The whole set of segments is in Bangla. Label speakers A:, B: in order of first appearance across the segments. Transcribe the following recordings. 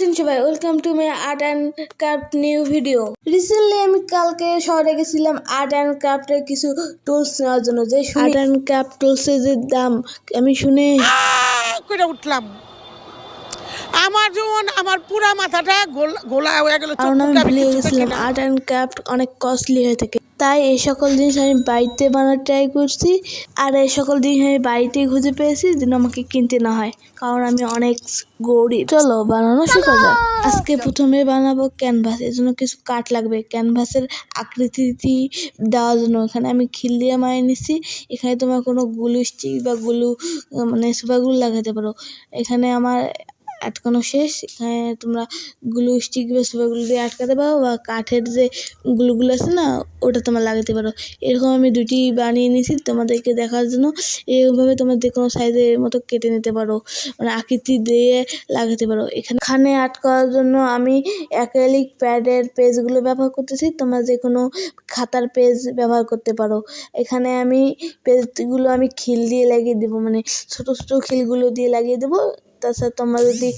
A: আছেন সবাই welcome to my art and craft new video recently আমি কালকে শহরে গেছিলাম আর্ট অ্যান্ড ক্রাফটের কিছু টুলস নেওয়ার জন্য। যে আর্ট অ্যান্ড ক্রাফট টুলসের যে দাম আমি শুনে।
B: করে উঠলাম। আমার যেমন আমার পুরা মাথাটা গোল- গোলা হয়ে গেল।
A: কারণ আমি ভুলে গেছিলাম। আর্ট অ্যান্ড ক্রাফট অনেক কস্টলি হয়ে থাকে। তাই এই সকল জিনিস আমি বাড়িতে বানাতে ট্রাই করছি আর এই সকল জিনিস আমি বাড়িতেই খুঁজে পেয়েছি যেন আমাকে কিনতে না হয়, কারণ আমি অনেক গরিব। চলো, বানানো শেখা যাক। আজকে প্রথমে বানাবো ক্যানভাস এর জন্য কিছু কাঠ লাগবে। ক্যানভাসের আকৃতি দেওয়ার জন্য এখানে আমি খিল দিয়ে মারিয়ে নিচ্ছি। এখানে তোমার কোনো গুলু স্টিক বা গুলু মানে সুপার গ্লু লাগাতে পারো। এখানে আমার আটকানো শেষ, এখানে তোমরা গ্লু স্টিক বা সুপার গ্লু দিয়ে আটকাতে পারো বা কাঠের যে গ্লুগুলো আছে না, ওটা তোমরা লাগাতে পারো। এরকম আমি দুটি বানিয়ে নিয়েছি, তোমাদেরকে দেখার জন্য। এইভাবে তোমরা যে কোনো সাইজের মতো কেটে নিতে পারো মানে আকৃতি দিয়ে লাগাতে পারো। এখানে আটকানোর জন্য আমি অ্যাক্রেলিক প্যাডের পেজগুলো ব্যবহার করতেছি, তোমরা যে কোনো খাতার পেজ ব্যবহার করতে পারো। এখানে আমি পেজগুলো আমি খিল দিয়ে লাগিয়ে দেবো মানে ছোটো ছোটো খিলগুলো দিয়ে লাগিয়ে দেবো তাছাড়া তোমরা যদি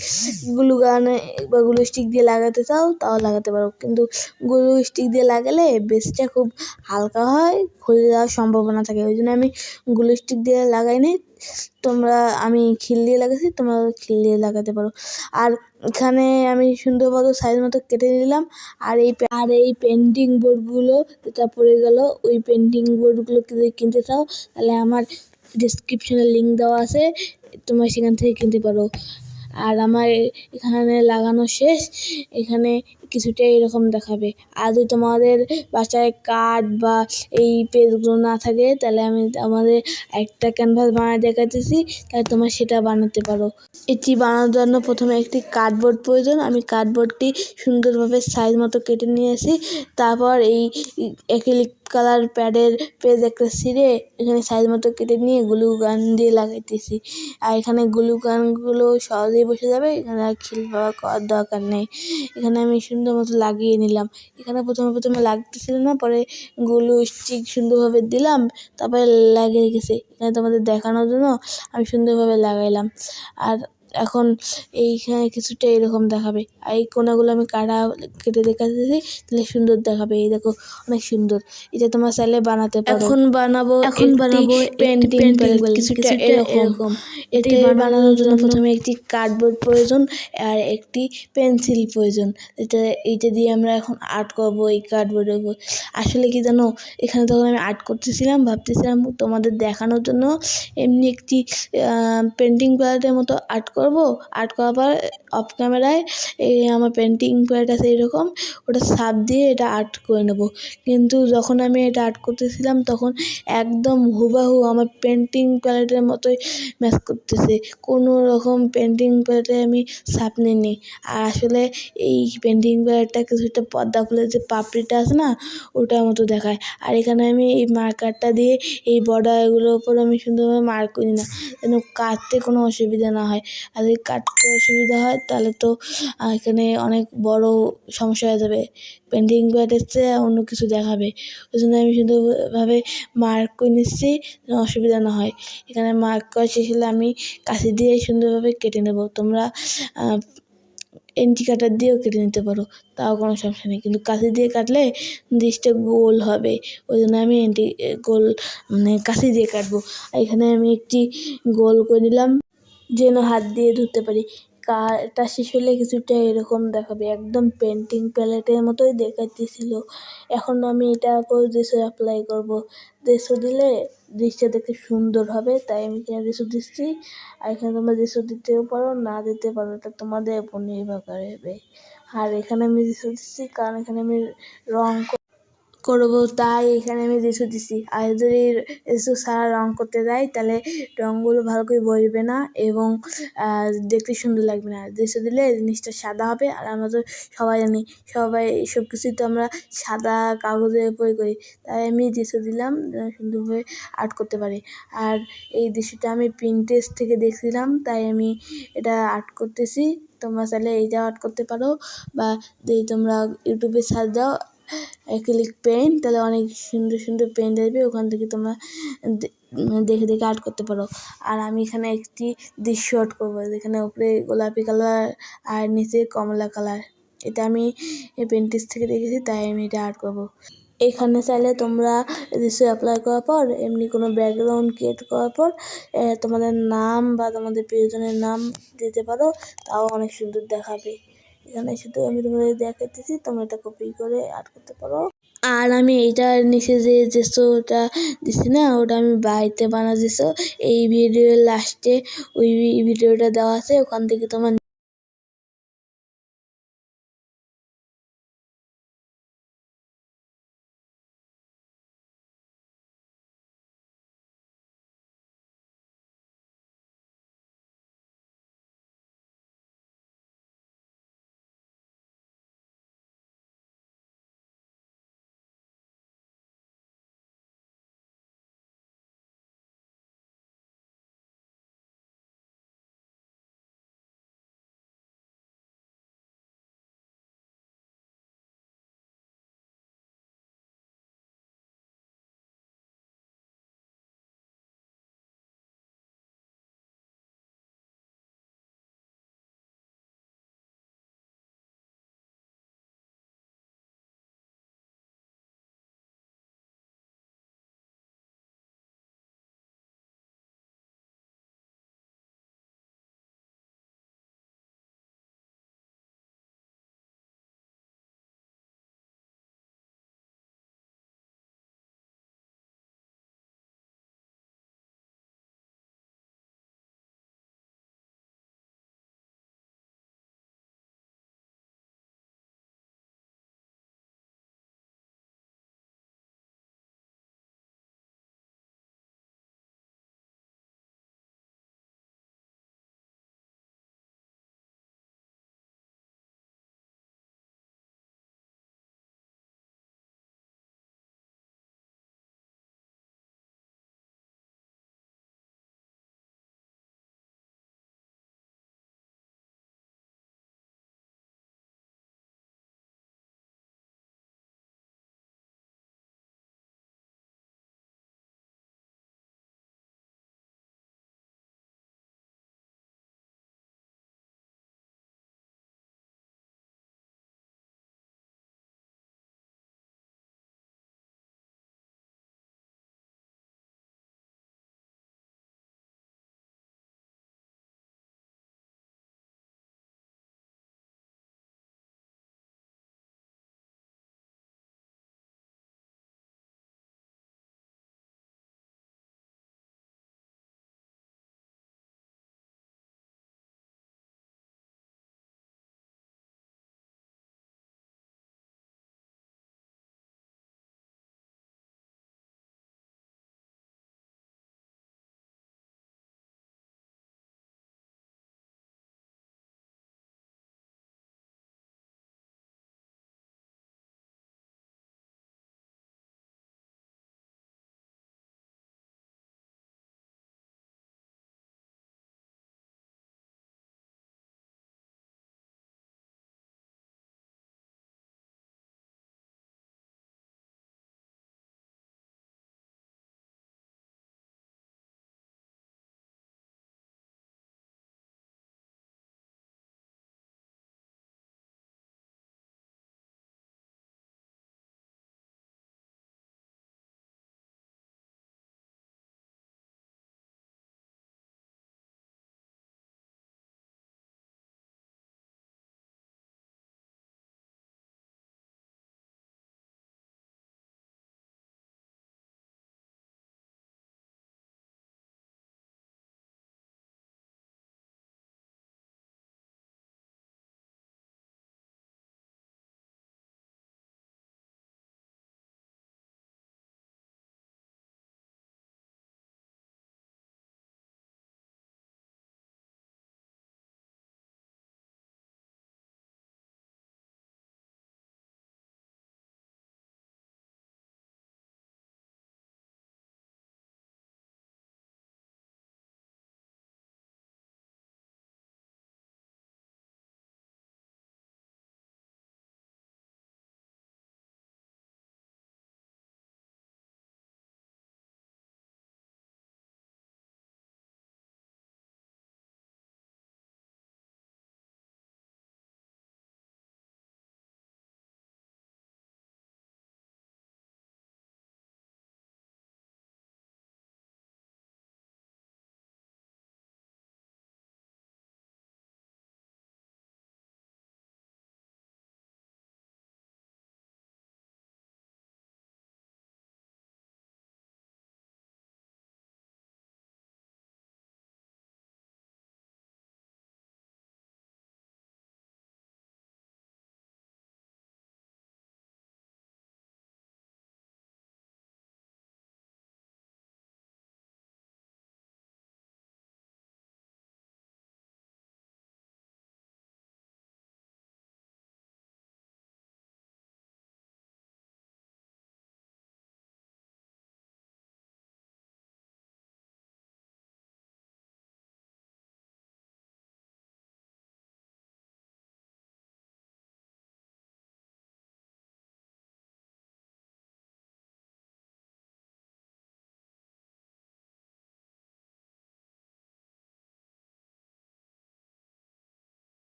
A: গ্লু গান বা গ্লু স্টিক দিয়ে লাগাতে চাও, তাও লাগাতে পারো। কিন্তু গ্লু স্টিক দিয়ে লাগালে বেসটা খুব হালকা হয়, খুলে যাওয়ার সম্ভাবনা থাকে। ওই জন্য আমি গ্লু স্টিক দিয়ে লাগাই নি তোমরা, আমি খিল দিয়ে লাগাইছি, তোমরা খিল দিয়ে লাগাতে পারো। আর এখানে আমি সুন্দর মতো সাইজ মতো কেটে নিলাম। আর এই আর এই পেন্টিং বোর্ডগুলো যেটা পড়ে গেল, ওই পেন্টিং বোর্ডগুলো যদি কিনতে চাও, তাহলে আমার ডিসক্রিপশনে লিঙ্ক দেওয়া আছে, তোমরা সেখান থেকে কিনতে পারো। আর আমার এখানে লাগানো শেষ, এখানে কিছুটা এরকম দেখাবে। আর যদি তোমাদের বাসায় কার্ড বা এই পেজগুলো না থাকে, তাহলে আমি আমাদের একটা ক্যানভাস বানায় দেখাতেছি তাহলে তোমরা সেটা বানাতে পারো। এটি বানানোর জন্য প্রথমে একটি কার্ডবোর্ড প্রয়োজন। আমি কার্ডবোর্ডটি সুন্দরভাবে সাইজ মতো কেটে নিয়েছি। তারপর এই অ্যাক্রিলিক কালার প্যাডের পেজ একটা ছিঁড়ে এখানে সাইজ মতো কেটে নিয়ে গ্লু গান দিয়ে লাগাইতেছি। আর এখানে গ্লু গানগুলো সহজেই বসে যাবে, এখানে আর খিল ব্যবহার করার দরকার নেই। এখানে আমি সুন্দর মতো লাগিয়ে নিলাম। এখানে প্রথমে প্রথমে লাগতেছিল না, পরে গ্লু স্টিক সুন্দরভাবে দিলাম, তারপরে লাগিয়ে গেছে এখানে তোমাদের দেখানোর জন্য আমি সুন্দরভাবে লাগাইলাম। আর এখন এইখানে কিছুটা এরকম দেখাবে। আর এই কোনাগুলো আমি কাটা কেটে দেখাতেছি তাহলে সুন্দর দেখাবে। এই দেখো অনেক সুন্দর। এটা তোমরা চাইলে বানাতে পারো। এখন বানাবো এখন বানাবো পেন্টিং কিছুটা এরকম। এটি বানানোর জন্য প্রথমে একটি কার্ডবোর্ড প্রয়োজন আর একটি পেন্সিল প্রয়োজন। এটা এইটা দিয়ে আমরা এখন আর্ট করব এই কার্ডবোর্ডের উপর। আসলে কি জানো এখানে তখন আমি আর্ট করতেছিলাম ভাবতেছিলাম তোমাদের দেখানোর জন্য এমনি একটি পেন্টিং প্যালেটের মতো আর্ট করব আর্ট করার পর অফ ক্যামেরায় এই আমার পেন্টিং প্যালেট সেই রকম ওটা সাপ দিয়ে এটা আর্ট করে নেব। কিন্তু যখন আমি এটা আর্ট করতেছিলাম, তখন একদম হুবাহু আমার পেন্টিং প্যালেটের মতোই ম্যাচ করতেছে। কোনো রকম পেন্টিং প্যালেটে আমি সাপ নিইনি। আর আসলে এই পেন্টিং প্যালেটটা কিছুটা পর্দা খুলে যে পাপড়িটা আছে না, ওটার মতো দেখায়। আর এখানে আমি এই মার্কারটা দিয়ে এই বর্ডারগুলোর উপর আমি সুন্দরভাবে মার্ক করি না, যেন কাটতে কোনো অসুবিধা না হয়। আর যদি কাটতে অসুবিধা হয় তাহলে তো এখানে অনেক বড় সমস্যা হয়ে যাবে। পেন্টিং প্যালেটের অন্য কিছু দেখাবে। ওই জন্য আমি সুন্দরভাবে মার্ক করে নিচ্ছি অসুবিধা না হয়। এখানে মার্ক করা শেষ হলে আমি কাঁচি দিয়ে সুন্দরভাবে কেটে নেব। তোমরা আহ, এন্টি কাটার দিয়েও কেটে নিতে পারো তাও কোনো সমস্যা নেই। কিন্তু কাঁচি দিয়ে কাটলে জিনিসটা গোল হবে। ওই জন্য আমি এন্টি গোল মানে কাঁচি দিয়ে কাটবো। এখানে আমি একটি গোল করে নিলাম। যেন হাত দিয়ে ধরতে পারি। কাটা শেষ হলে কিছুটা এরকম দেখাবে। একদম পেন্টিং প্যালেটের মতোই দেখাইতেছিল। এখন আমি এটা উপর দেশে অ্যাপ্লাই করব। দেশো দিলে জিনিসটা দেখতে সুন্দর হবে, তাই আমি এখানে দেশো দিচ্ছি। আর এখানে তোমরা দেশো দিতেও পারো, না দিতে পারো, এটা তোমাদের উপর নির্ভর করবে আর এখানে আমি দেশো দিচ্ছি, কারণ এখানে আমি রং করব, তাই এখানে আমি দেশো দিছি। আর যদি এসব সারা রং করতে যাই তাহলে রঙগুলো ভালো করে বসবে না এবং দেখতে সুন্দর লাগবে না। দেশো দিলে জিনিসটা সাদা হবে, আর আমরা তো সবাই জানি, সবাই সব কিছুই তো আমরা সাদা কাগজের উপরে করি। তাই আমি দেশো দিলাম সুন্দরভাবে আর্ট করতে পারি। আর এই দৃশ্যটা আমি প্রিন্টেস থেকে দেখছিলাম, তাই আমি এটা আর্ট করতেছি। তোমরা চাইলে এইটা আর্ট করতে পারো, বা যদি তোমরা ইউটিউবে সার্চ দাও অ্যাক্রিলিক পেইন্ট তাহলে অনেক সুন্দর সুন্দর পেইন্ট আসবে, ওখান থেকে তোমরা দে- দেখে দেখে আর্ট করতে পারো। আর আমি এখানে একটি দৃশ্য আর্ট করব, যেখানে উপরে গোলাপি কালার আর নিচে কমলা কালার এটা আমি পেন্টিস থেকে দেখেছি, তাই আমি এটা আর্ট করব। এখানে চাইলে তোমরা দৃশ্য অ্যাপ্লাই করার পর, এমনি কোনো ব্যাকগ্রাউন্ড ক্রিয়েট করার পর তোমাদের নাম বা তোমাদের প্রিয়জনের নাম দিতে পারো, তাও অনেক সুন্দর দেখাবে। এখানে শুধু আমি তোমাদের দেখাতেছি তোমরা এটা কপি করে আর্ট করতে পারো। আর আমি এইটার নিচে যে দৃশ্যটা দিছি না, ওটা আমি বাড়িতে বানা এই ভিডিও লাস্টে ওই ভিডিওটা দেওয়া আছে, ওখান থেকে তোমার